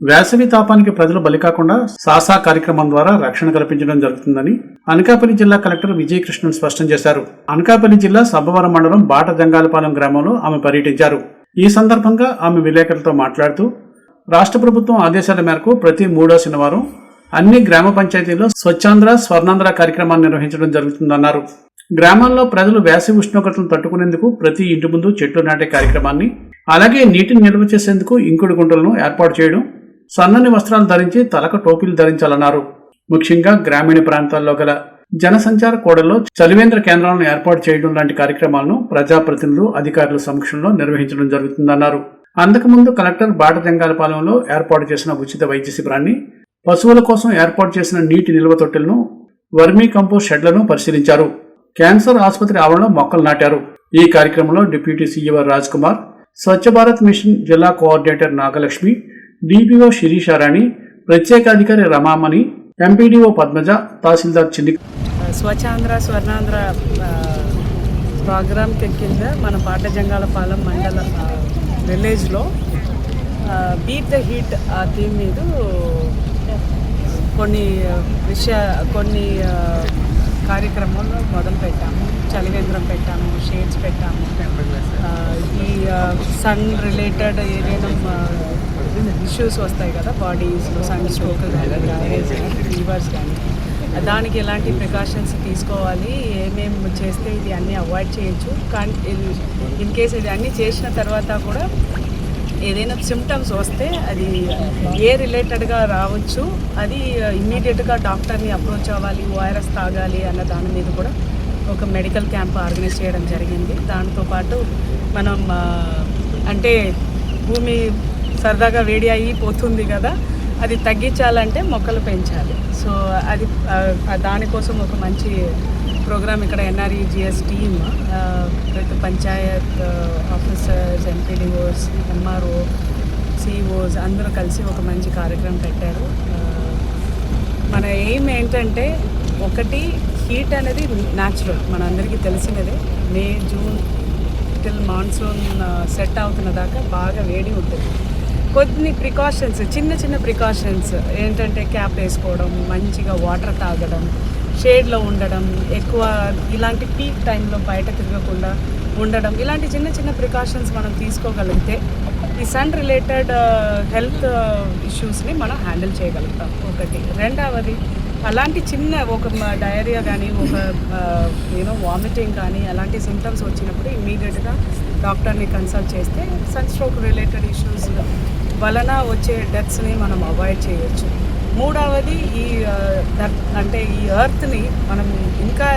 వేసవి తాపానికి ప్రజలు బలి కాకుండా సాసా కార్యక్రమం ద్వారా రక్షణ కల్పించడం జరుగుతుందని అనకాపల్లి జిల్లా కలెక్టర్ విజయకృష్ణన్ స్పష్టం చేశారు. అనకాపల్లి జిల్లా సబ్బవరం మండలం బాట జంగాలపాలెం గ్రామంలో ఆమె పర్యటించారు. ఈ సందర్భంగా ఆమె విలేకరులతో మాట్లాడుతూ రాష్ట్ర ప్రభుత్వం ఆదేశాల మేరకు ప్రతి మూడో శనివారం అన్ని గ్రామ పంచాయతీల్లో స్వచ్ఛాంధ్ర స్వర్ణాంధ్ర కార్యక్రమాన్ని నిర్వహించడం జరుగుతుందన్నారు. గ్రామాల్లో ప్రజలు వేసవి ఉష్ణోగ్రతను తట్టుకునేందుకు ప్రతి ఇంటి ముందు చెట్లు నాటే కార్యక్రమాన్ని అలాగే నీటిని నిల్వ చేసేందుకు ఇంకుడు గుంటలను ఏర్పాటు చేయడం సన్నని వస్త్రాలు ధరించి తలకు టోపీలు ధరించాలన్నారు. ముఖ్యంగా గ్రామీణ ప్రాంతాల్లో గల జనసంచార కోడల్లో చలివేంద్ర కేంద్రాలను ఏర్పాటు చేయడం లాంటి కార్యక్రమాలను ప్రజాప్రతినిధులు అధికారుల సమక్షంలో నిర్వహించడం జరుగుతుందన్నారు. అంతకుముందు కలెక్టర్ బాట జంగాలపాలెంలో ఏర్పాటు చేసిన ఉచిత వైద్య శిబిరాన్ని పశువుల కోసం ఏర్పాటు చేసిన నీటి నిల్వ తొట్టెలను వర్మీ కంపోస్ట్ షెడ్లను పరిశీలించారు. క్యాన్సర్ ఆసుపత్రి ఆవరణలో మొక్కలు నాటారు. ఈ కార్యక్రమంలో deputy CEO Raj Kumar Swachh Bharat mission జిల్లా కోఆర్డినేటర్ నాగలక్ష్మి డిపిఓ శిరీషారాణి ప్రత్యేకాధికారి రమామణి ఎంపీడీఓ పద్మజ తహసీల్దార్ చిన్ని స్వచ్ఛాంధ్ర స్వర్ణాంధ్ర ప్రోగ్రామ్ కింద మన పాటజంగాలపాలెం మండల విలేజ్లో బీట్ ద హీట్ ఆ థీమ్ మీద కొన్ని విషయ కొన్ని కార్యక్రమాలు మొదలు పెట్టాము. చలివేంద్రం పెట్టాము షేడ్స్ పెట్టాము. ఈ సన్ రిలేటెడ్ ఏదైనా ఇష్యూస్ వస్తాయి కదా బాడీస్లో సన్ స్ట్రోక్ కానీ డయాబెటీస్ కానీ ఫీవర్స్ కానీ. దానికి ఎలాంటి ప్రికాషన్స్ తీసుకోవాలి ఏమేమి చేస్తే ఇది అన్నీ అవాయిడ్ చేయొచ్చు. కానీ ఇన్ కేస్ ఇది అన్నీ చేసిన తర్వాత కూడా ఏదైనా సిమ్టమ్స్ వస్తే అది ఏ రిలేటెడ్గా రావచ్చు అది ఇమ్మీడియట్గా డాక్టర్ని అప్రోచ్ అవ్వాలి ఓఆర్ఎస్ తాగాలి అన్న దాని మీద కూడా ఒక మెడికల్ క్యాంప్ ఆర్గనైజ్ చేయడం జరిగింది. దాంతోపాటు మనం uh, అంటే భూమి సరదాగా వేడి అయ్యి పోతుంది కదా అది తగ్గించాలంటే మొక్కలు పెంచాలి. సో అది దానికోసం ఒక మంచి ప్రోగ్రామ్ ఇక్కడ ఎన్ఆర్ఈజిఎస్ టీమ్ ప్రతి panchayat officers MPDOs MRO CEOs అందరూ కలిసి ఒక మంచి కార్యక్రమం పెట్టారు. మన ఎయిమ్ ఏంటంటే ఒకటి హీట్ అనేది న్యాచురల్ మనందరికీ తెలిసినదే. May June till monsoon set అవుతున్న దాకా బాగా వేడి ఉంటుంది. కొన్ని ప్రికాషన్స్ చిన్న చిన్న ప్రికాషన్స్ ఏంటంటే క్యాప్ వేసుకోవడం మంచిగా వాటర్ తాగడం షేడ్లో ఉండడం ఎక్కువ ఇలాంటి పీక్ టైంలో బయట తిరగకుండా ఉండడం ఇలాంటి చిన్న చిన్న ప్రికాషన్స్ మనం తీసుకోగలిగితే ఈ సన్ రిలేటెడ్ హెల్త్ ఇష్యూస్ని మనం హ్యాండిల్ చేయగలుగుతాం. ఒకటి. రెండవది అలాంటి చిన్న ఒక డయేరియా కానీ ఒక యూనో వామిటింగ్ కానీ అలాంటి సిమ్టమ్స్ వచ్చినప్పుడు ఇమీడియట్గా డాక్టర్ని కన్సల్ట్ చేస్తే సన్ స్ట్రోక్ రిలేటెడ్ ఇష్యూస్ వలన వచ్చే డెత్స్ని మనం అవాయిడ్ చేయొచ్చు. మూడవది ఈ అంటే ఈ ఎర్త్ని మనం ఇంకా